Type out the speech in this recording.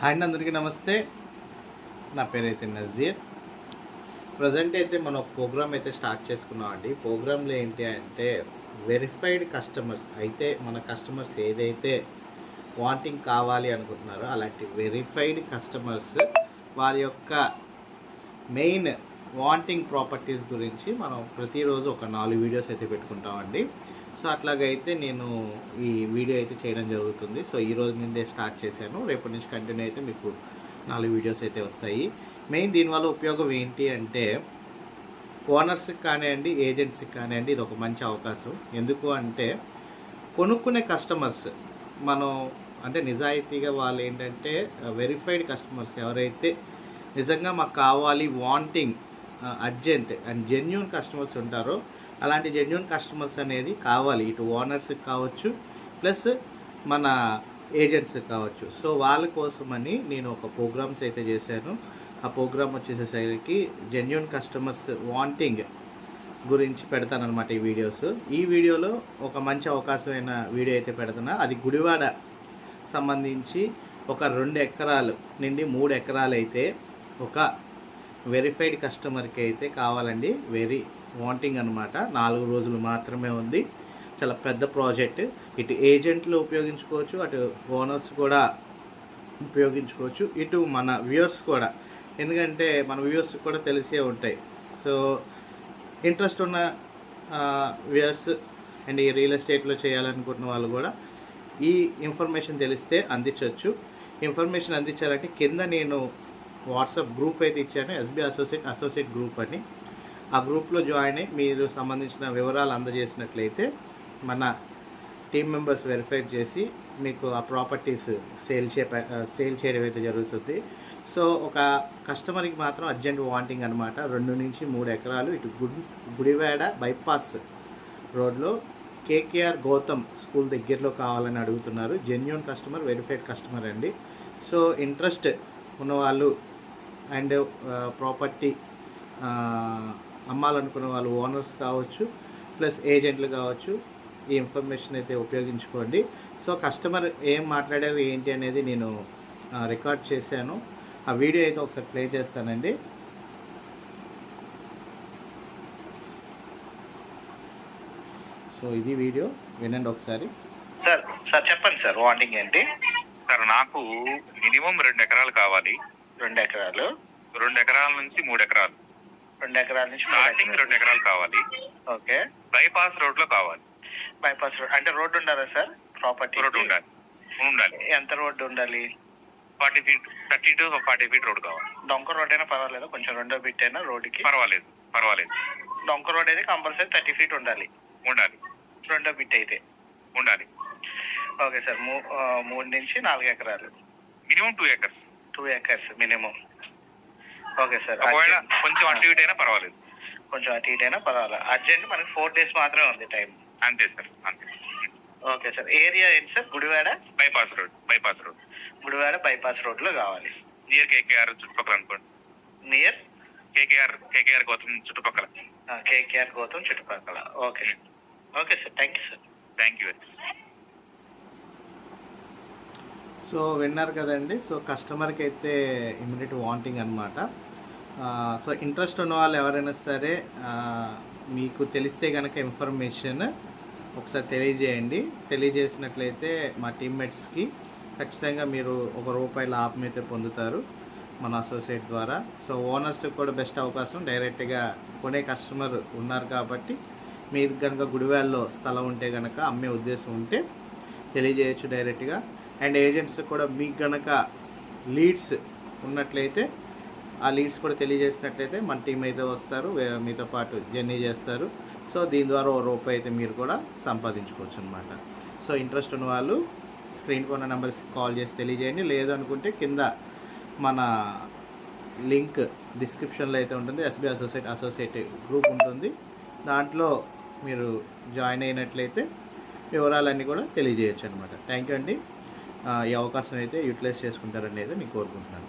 Hi అందరికీ నమస్తే. నా పేరు అయితే నజీర్. ప్రజెంట్ అయితే మనం ఒక ప్రోగ్రామ్ అయితే స్టార్ట్ చేసుకున్నాం అండి. ప్రోగ్రాంలో ఏంటి అంటే వెరిఫైడ్ కస్టమర్స్ అయితే మన కస్టమర్స్ ఏదైతే వాంటింగ్ కావాలి అనుకుంటున్నారో అలాంటి వెరిఫైడ్ కస్టమర్స్ వారి యొక్క మెయిన్ వాంటింగ్ ప్రాపర్టీస్ గురించి మనం ప్రతిరోజు ఒక నాలుగు వీడియోస్ అయితే పెట్టుకుంటామండి సో అట్లాగైతే నేను ఈ వీడియో అయితే చేయడం జరుగుతుంది. సో ఈ రోజు నుండే స్టార్ట్ చేశాను. రేపటి నుంచి కంటిన్యూ అయితే మీకు నాలుగు వీడియోస్ అయితే వస్తాయి. మెయిన్ దీనివల్ల ఉపయోగం ఏంటి అంటే ఓనర్స్కి కానివ్వండి ఏజెంట్స్కి కానివ్వండి ఇది ఒక మంచి అవకాశం. ఎందుకు అంటే కొనుక్కునే కస్టమర్స్ మనం అంటే నిజాయితీగా వాళ్ళు ఏంటంటే వెరిఫైడ్ కస్టమర్స్ ఎవరైతే నిజంగా మాకు కావాలి wanting urgent and genuine customers ఉంటారో అలాంటి జెన్యున్ కస్టమర్స్ అనేది కావాలి. ఇటు ఓనర్స్కి కావచ్చు ప్లస్ మన ఏజెంట్స్కి కావచ్చు. సో వాళ్ళ కోసమని నేను ఒక ప్రోగ్రామ్స్ అయితే చేశాను. ఆ ప్రోగ్రామ్ వచ్చేసేసరికి జెన్యున్ కస్టమర్స్ వాంటింగ్ గురించి పెడతానమాట ఈ వీడియోస్ ఈ వీడియోలో ఒక మంచి అవకాశమైన వీడియో అయితే పెడుతున్నా. అది గుడివాడ సంబంధించి ఒక రెండు ఎకరాలు నుండి మూడు ఎకరాలు అయితే ఒక వెరిఫైడ్ కస్టమర్కి అయితే కావాలండి. వెరీ వాంటింగ్ అనమాట నాలుగు రోజులు మాత్రమే ఉంది. చాలా పెద్ద ప్రాజెక్ట్. ఇటు ఏజెంట్లు ఉపయోగించుకోవచ్చు. అటు ఓనర్స్ కూడా ఉపయోగించుకోవచ్చు. ఇటు మన వ్యూవర్స్ కూడా. ఎందుకంటే మన వ్యూవర్స్ కూడా తెలిసే ఉంటాయి. సో ఇంట్రెస్ట్ ఉన్న వ్యూవర్స్ అండ్ ఈ రియల్ ఎస్టేట్లో చేయాలనుకుంటున్న వాళ్ళు కూడా ఈ ఇన్ఫర్మేషన్ తెలిస్తే అందించవచ్చు ఇన్ఫర్మేషన్ అందించాలంటే కింద నేను వాట్సాప్ గ్రూప్ అయితే ఇచ్చాను ఎస్బీ అసోసియేట్ అసోసియేట్ గ్రూప్ అని. ఆ గ్రూప్లో జాయిన్ అయ్యి మీరు సంబంధించిన వివరాలు అందజేసినట్లయితే మన టీం మెంబర్స్ వెరిఫై చేసి మీకు ఆ ప్రాపర్టీస్ సేల్ చే సేల్ చేయడం అయితే జరుగుతుంది. సో ఒక కస్టమర్కి మాత్రం అర్జెంట్ వాంటింగ్ అనమాట రెండు నుంచి మూడు ఎకరాలు ఇటు గుడి గుడివాడ బైపాస్ రోడ్లో కేకేఆర్ గౌతమ్ స్కూల్ దగ్గరలో కావాలని అడుగుతున్నారు. జెన్యున్ కస్టమర్ వెరిఫైడ్ కస్టమర్ అండి. సో ఇంట్రెస్ట్ ఉన్నవాళ్ళు అండ్ ప్రాపర్టీ అమ్మాలనుకున్న వాళ్ళు ఓనర్స్ కావచ్చు ప్లస్ ఏజెంట్లు కావచ్చు ఈ ఇన్ఫర్మేషన్ అయితే ఉపయోగించుకోండి. సో కస్టమర్ ఏం మాట్లాడారు ఏంటి అనేది నేను రికార్డ్ చేశాను. ఆ వీడియో అయితే ఒకసారి ప్లే చేస్తానండి. సో ఇది వీడియో వినండి ఒకసారి. సార్ సార్ చెప్పండి సార్ వార్నింగ్ ఏంటి? సార్ నాకు మినిమం రెండు ఎకరాలు కావాలి. రెండు ఎకరాలు. రెండు ఎకరాల నుంచి మూడు ఎకరాలు. రెండు ఎకరాల నుంచి స్టార్టింగ్. రెండు ఎకరాలు కావాలి. ఓకే. బైపాస్ రోడ్లో కావాలి. బైపాస్ రోడ్ అంటే రోడ్డు ఉండాలా సార్? ప్రాపర్టీ రోడ్ ఉండాలి. ఉండాలి. ఎంత రోడ్డు ఉండాలి? Forty feet thirty to forty feet road కావాలి. డొంక రోడ్ అయినా పర్వాలేదు? కొంచెం రెండో బిట్ అయినా రోడ్డుకి? పర్వాలేదు. పర్వాలేదు. డొంక రోడ్ అయితే కంపల్సరీ థర్టీ ఫీట్ ఉండాలి. ఉండాలి. రెండో బిట్ అయితే. ఉండాలి. Okay sir. మూడు నుంచి నాలుగు ఎకరాలు. Minimum two acres. Two acres minimum okay sir ఒకవేళ. కొంచెం అటు ఇటు అయినా పర్వాలేదు. కొంచెం అటు ఇటు అయినా పర్వాలేదు అర్జెంట్ మనకి ఫోర్ డేస్ మాత్రమే ఉంది టైం అంతే సార్ అంతే. ఓకే సార్ ఏరియా ఏంటి sir Gudivada? Bypass road bypass road Gudivada bypass రోడ్లో కావాలి. నియర్ కేకేఆర్ చుట్టుపక్కల అనుకోండి. నియర్ కేకేఆర్ కేకేఆర్ గౌతమ్ చుట్టుపక్కల. కేకేఆర్ గౌతమ్ చుట్టుపక్కల. Okay okay sir thank you sir thank you so విన్నారు కదండి. సో కస్టమర్కి అయితే ఇమ్మీడియట్ వాంటింగ్ అనమాట సో ఇంట్రెస్ట్ ఉన్న వాళ్ళు ఎవరైనా సరే మీకు తెలిస్తే కనుక ఇన్ఫర్మేషన్ ఒకసారి తెలియజేయండి. తెలియజేసినట్లయితే మా టీమ్మేట్స్కి ఖచ్చితంగా మీరు ఒక రూపాయి లాభం అయితే పొందుతారు మన అసోసియేట్ ద్వారా. సో ఓనర్స్ కూడా బెస్ట్ అవకాశం. డైరెక్ట్గా కొనే కస్టమర్ ఉన్నారు కాబట్టి మీరు కనుక గుడివాళ్ళలో స్థలం ఉంటే కనుక అమ్మే ఉద్దేశం ఉంటే తెలియజేయచ్చు డైరెక్ట్గా. అండ్ ఏజెంట్స్ కూడా మీకు కనుక లీడ్స్ ఉన్నట్లయితే ఆ లీడ్స్ కూడా తెలియజేసినట్లయితే మన టీం అయితే వస్తారు మీతో పాటు జర్నీ చేస్తారు. సో దీని ద్వారా ఓ రూపాయి అయితే మీరు కూడా సంపాదించుకోవచ్చు అనమాట సో ఇంట్రెస్ట్ ఉన్న వాళ్ళు స్క్రీన్ ఉన్న నెంబర్స్కి కాల్ చేసి తెలియజేయండి. లేదు అనుకుంటే కింద మన లింక్ డిస్క్రిప్షన్లో అయితే ఉంటుంది. ఎస్బీ అసోసియేట్ అసోసియేట్ గ్రూప్ ఉంటుంది. దాంట్లో మీరు జాయిన్ అయినట్లయితే వివరాలన్నీ కూడా తెలియజేయచ్చు అనమాట థ్యాంక్ యూ అండి. ఈ అవకాశం అయితే యూటిలైజ్ చేసుకుంటారని అయితే నేను కోరుకుంటున్నాను.